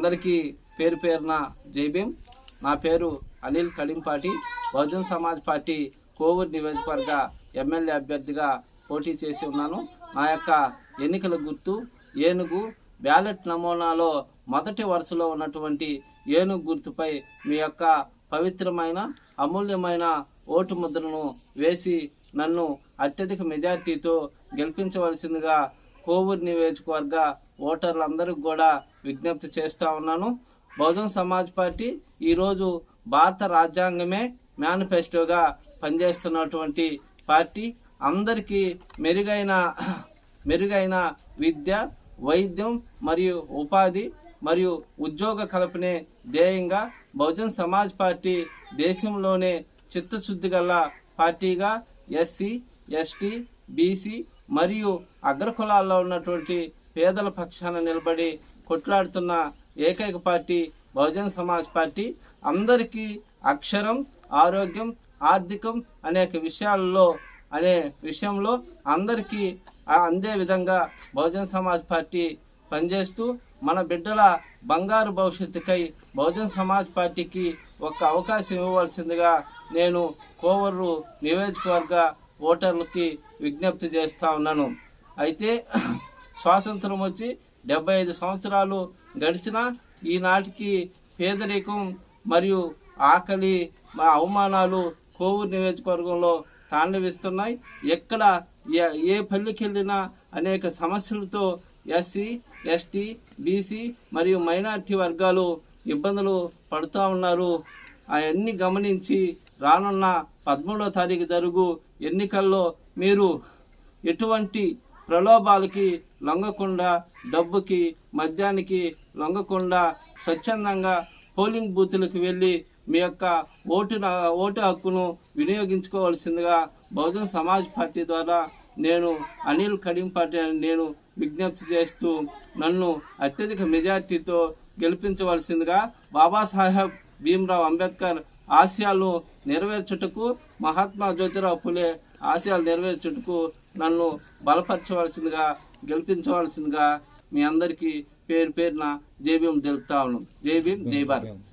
అందరికీ పేరు పేరున జైభీం నా పేరు అనిల్ కడింపాటి బహుజన్ సమాజ్ పార్టీ కోవూరు నియోజకవర్గ ఎమ్మెల్యే అభ్యర్థిగా పోటీ చేసి ఉన్నాను. నా యొక్క ఎన్నికల గుర్తు ఏనుగు బ్యాలెట్ నమూనాలో మొదటి వరుసలో ఉన్నటువంటి ఏనుగు గుర్తుపై మీ యొక్క పవిత్రమైన అమూల్యమైన ఓటు ముద్రను వేసి నన్ను అత్యధిక మెజార్టీతో గెలిపించవలసిందిగా కోవూరు నియోజకవర్గ ఓటర్లందరికీ కూడా విజ్ఞప్తి చేస్తూ ఉన్నాను. బహుజన్ సమాజ్ పార్టీ ఈరోజు భారత రాజ్యాంగమే మేనిఫెస్టోగా పనిచేస్తున్నటువంటి పార్టీ. అందరికీ మెరుగైన మెరుగైన విద్య వైద్యం మరియు ఉపాధి మరియు ఉద్యోగ కల్పనే ధ్యేయంగా బహుజన్ సమాజ్ పార్టీ దేశంలోనే చిత్తశుద్ధి గల పార్టీగా ఎస్సీ ఎస్టీ బీసీ మరియు అగ్రకులాల్లో ఉన్నటువంటి పేదల పక్షాన నిలబడి కొట్లాడుతున్న ఏకైక పార్టీ బహుజన్ సమాజ్ పార్టీ. అందరికీ అక్షరం ఆరోగ్యం ఆర్థికం అనేక విషయాల్లో అనే విషయంలో అందరికీ అందే విధంగా బహుజన్ సమాజ్ పార్టీ పనిచేస్తూ మన బిడ్డల బంగారు భవిష్యత్తుకై బహుజన్ సమాజ్ పార్టీకి ఒక అవకాశం ఇవ్వవలసిందిగా నేను కోవూరు నియోజకవర్గ ఓటర్లకి విజ్ఞప్తి చేస్తా ఉన్నాను. అయితే స్వాతంత్రం వచ్చి డెబ్బై ఐదు సంవత్సరాలు గడిచినా ఈనాటికి పేదరికం మరియు ఆకలి మా అవమానాలు కోవూరు నియోజకవర్గంలో తాండవిస్తున్నాయి. ఎక్కడ ఏ- ఏ పల్లెకి వెళ్ళినా అనేక సమస్యలతో ఎస్సీ ఎస్టీ బీసీ మరియు మైనారిటీ వర్గాలు ఇబ్బందులు పడుతూ ఉన్నారు. అవన్నీ గమనించి రానున్న పదమూడో తారీఖు జరుగు ఎన్నికల్లో మీరు ఎటువంటి ప్రలోభాలకి లొంగకుండా డబ్బుకి మద్యానికి లొంగకుండా స్వచ్ఛందంగా పోలింగ్ బూతులకు వెళ్ళి మీ యొక్క ఓటు ఓటు హక్కును వినియోగించుకోవాల్సిందిగా బహుజన్ సమాజ్ పార్టీ ద్వారా నేను అనిల్ కడింపాటి అని నేను విజ్ఞప్తి చేస్తూ నన్ను అత్యధిక మెజార్టీతో గెలిపించవలసిందిగా బాబాసాహెబ్ భీమ్రావ్ అంబేద్కర్ ఆశయాలు నెరవేర్చుటకు మహాత్మా జ్యోతిరావు పులే ఆశయాలు నెరవేర్చుటకు నన్ను బలపరచవలసిందిగా గెలిపించవలసిందిగా మీ అందరికీ పేరు పేరున జై భీమ్ తెలుపుతా ఉన్నాం. జై భీమ్ జై భారత్.